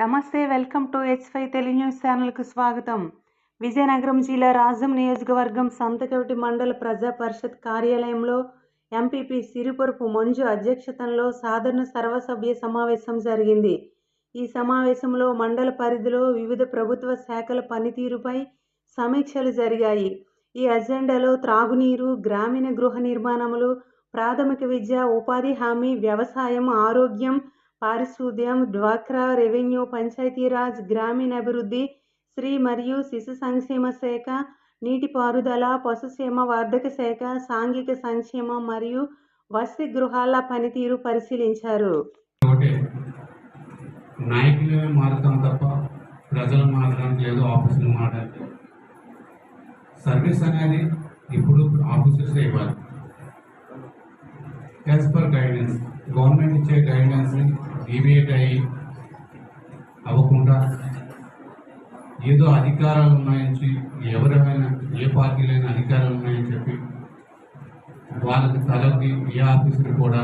నమస్తే welcome to H five Telugu news ఛానల్కు స్వాగతం. విజయనగరం జిల్లా రాజం నియోజకవర్గం సంతకవిటి మండల ప్రజా పరిషత్ కార్యాలయంలో ఎంపీపీ సిరిపొరుపు మంజు అధ్యక్షతనలో సాధారణ సర్వసభ్య సమావేశం జరిగింది. ఈ సమావేశంలో మండల పరిధిలో వివిధ ప్రభుత్వ శాఖల పనితీరుపై సమీక్షలు జరిగాయి. ఈ అజెండాలో త్రాగునీరు గ్రామీణ గృహ నిర్మాణములు ప్రాథమిక విద్య ఉపాధి హామీ వ్యవసాయం ఆరోగ్యం పారిశుద్ధ్యం డ్వాక్రా రెవెన్యూ పంచాయతీరాజ్ గ్రామీణాభివృద్ధి స్త్రీ మరియు శిశు సంక్షేమ శాఖ నీటిపారుదల పశుసీమ వార్ధక శాఖ సాంఘిక సంక్షేమం మరియు వసతి గృహాల పనితీరు పరిశీలించారు. నాయకులే మారుతాం తప్ప ప్రజలు మారడానికి లేదు ఆఫీసులు మారడానికి. సర్వీస్ అనేది ఇప్పుడు ఆఫీసర్స్ ఇవ్వాలి? యాజ్ పర్ గైడెన్స్ గవర్నమెంట్ ఇచ్చే గైడెన్స్ని డీవియేట్ అయ్యి అవ్వకుండా ఏదో అధికారాలు ఉన్నాయని చెప్పి ఎవరైనా ఏ పార్టీలైనా అధికారాలు ఉన్నాయని చెప్పి వాళ్ళకి తలకి ఏ ఆఫీసులు కూడా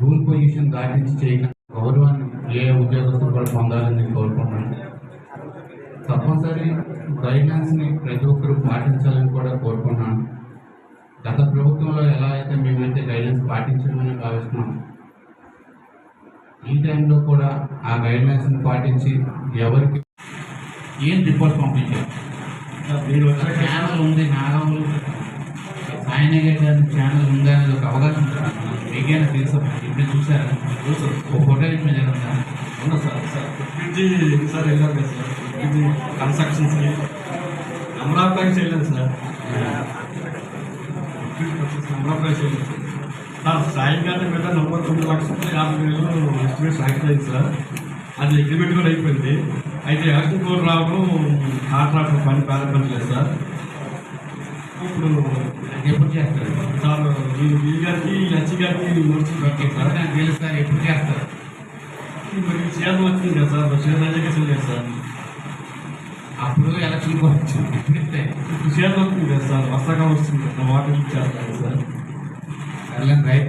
రూల్ పొజిషన్ దాటించి చేయగల గౌరవాన్ని ఏ ఉద్యోగస్తులు కూడా పొందాలని నేను కోరుకుంటున్నాను తప్పనిసరి గైడ్లైన్స్ని ప్రతి ఒక్కరూ పాటించాలని కూడా కోరుకుంటున్నాను గత ప్రభుత్వంలో ఎలా అయితే మేమైతే గైడ్లైన్స్ పాటించమని భావిస్తున్నాం ఈ టైంలో కూడా ఆ గైడ్లైన్స్ని పాటించి ఎవరికి ఏం రిపోర్ట్ పంపించారు? మీరు వచ్చిన ఛానల్ ఉంది నాగములు సాయనగర్ గారి ఛానల్ ఉందా అనేది ఒక అవగాహన. మీకేనా తెలుసు? ఇప్పుడు చూసారా? ఒక ఫోటో ఇచ్చిన జరుగుతుందా అవునా సార్? సార్ బ్రిడ్జి సార్ వెళ్ళారు కదా సార్. బ్రిడ్జి కన్స్ట్రక్షన్స్కి అమరావతికి వెళ్ళాను సార్. అమరావతి వెళ్ళాను సార్ సాయంకాలం మీద నవంబర్ తొమ్మిది లక్షల యాభై వేలు ఎస్టిమేట్ సాగిపోయింది సార్. అది అగ్రిమెంట్ కూడా అయిపోయింది. అయితే కోడ్ రావడం కాంట్రాక్టర్ పని ప్రారంభించలేదు సార్. ఇప్పుడు ఎప్పుడు చేస్తారు? సార్ ఈ గారికి లచ్చి గారికి నోట్స్ పెట్టారు సార్. నాకు తెలుస్తారు ఎప్పుడు చేస్తారు? మరి వచ్చింది కదా సార్. ఎడ్యుకేషన్ లేదు సార్. అప్పుడు ఎలక్షన్ వచ్చింది సీజన్ వస్తుంది కదా సార్. వర్షాకాలం వస్తుంది కదా వాటర్ ఇచ్చారు కదా సార్. É.